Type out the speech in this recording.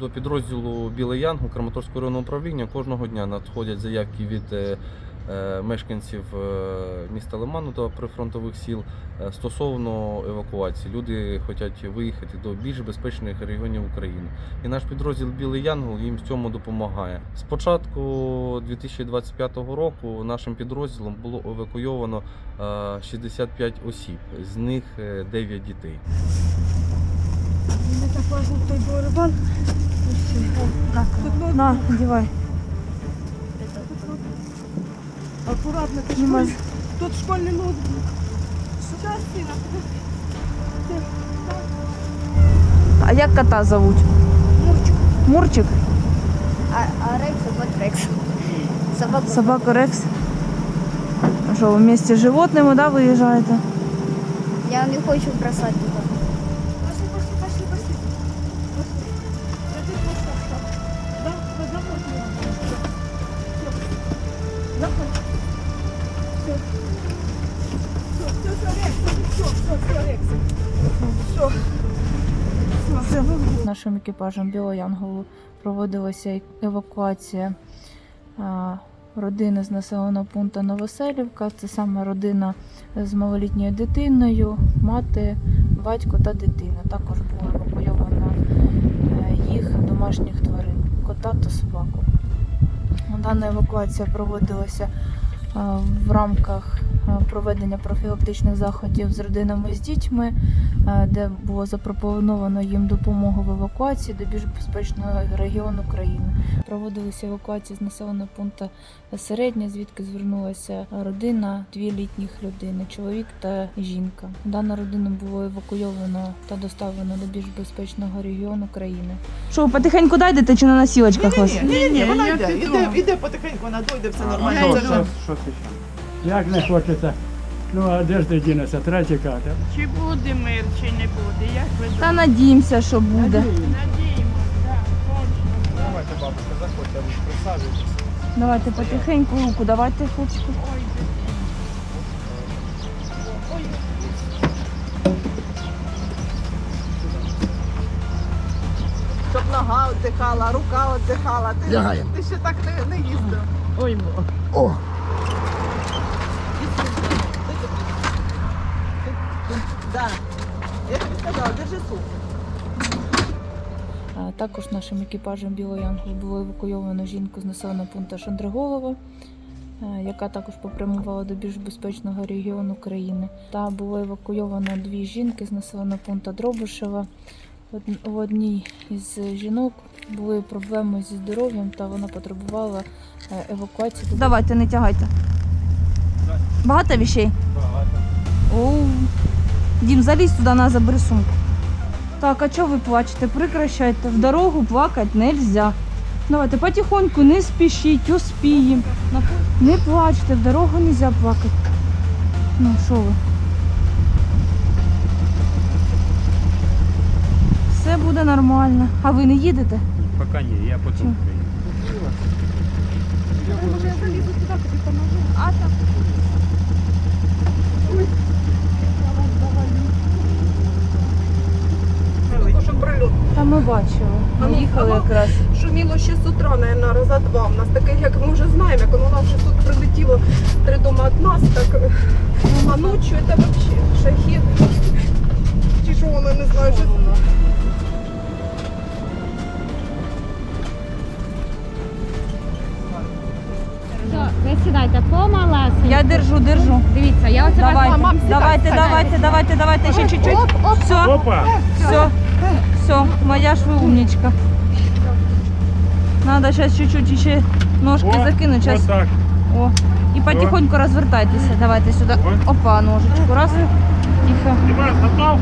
До підрозділу Білий Янгол Краматорського районного управління кожного дня надходять заявки від е, е, мешканців е, міста Лиману та прифронтових сіл стосовно евакуації. Люди хочуть виїхати до більш безпечних регіонів України. І наш підрозділ Білий Янгол їм в цьому допомагає. З початку 2025 року нашим підрозділом було евакуйовано е, 65 осіб, з них е, 9 дітей. Не так важно той барабан. На, одевай. Акуратно, ти Знімай. ж Тут школьний ноутбук. Зараз, Сіна. А як кота зовуть? Мурчик. Мурчик? А, а Рекс вот Рекс. Собака. Собака Рекс. А Що, ви вместе з животними, да, виїжджаєте? Я не хочу бросать Нашим екіпажем Білоянголу проводилася евакуація родини з населеного пункту Новоселівка. Це саме родина з малолітньою дитиною, мати, батько та дитина. Також було евакуйовано е, їх домашніх тварин, кота та собаку. Дана евакуація проводилася в рамках проведення профілактичних заходів з родинами з дітьми, е, де було запропоновано їм допомогу в евакуації до більш безпечного регіону країни. Проводилися евакуації з населеного пункту середня, звідки звернулася родина, дві літніх людини, чоловік та жінка. Дана родина було евакуйовано та доставлено до більш безпечного регіону країни. Що, потихеньку дайдете чи на носілочках Ні, ні, ні, вона йде, іде, іде потихеньку, вона дойде, все нормально. Це ж Як не хочеться? Ну, а де ж ти дінеться? Треба тікати. Чи буде мир, чи не буде? Як ви Та надіємося, що буде. Надіємося, так, точно. Давайте, бабушка, заходьте, присаджуйтесь. Давайте потихеньку руку, давайте хлопчику. Ой, Щоб нога віддихала, рука віддихала. Ти, ти ще так не, не їздив. ой, бо. Да. Я тобі сказала, держи суп. А Також нашим екіпажем Білий Янгол було евакуйовано жінку з населеного пункту Шандриголова, е, яка також попрямувала до більш безпечного регіону країни. Та було евакуйовано дві жінки з населеного пункту Дробишева. Од- У одній із жінок були проблеми зі здоров'ям, та вона потребувала е, евакуації. Давайте, не тягайте. Багато вещей? Багато. Оу. Дім, залізь туди на забери сумку. Так, а чого ви плачете? Прекращайте. В дорогу плакати нельзя. Давайте потихоньку, не спішіть, успіємо. Не плачте, в дорогу нельзя плакати. Ну, що ви? Все буде нормально. А ви не їдете? Поки ні, я потім приїду. Може, я залізу туди, тобі поможу. А так. Та ми ну, їхали воно якраз. Шуміло ще з утра, наверное, раза два. У нас таке, як ми вже знаємо, як воно нам вже тут прилетіло три дома від нас, так а ночі це взагалі сідайте помалесенько. Я держу, держу. Дивіться, я оце Давайте, вас мам, давайте, давайте, давайте, давайте, ще чуть-чуть. Все, Опа! все, все, моя ж ви умничка. Надо сейчас чуть-чуть ще ножки О, закинуть. Сейчас. Отак. О. І потихоньку розвертайтеся. Давайте сюди. Опа, ножичку. Раз. Тихо. Димас, готов?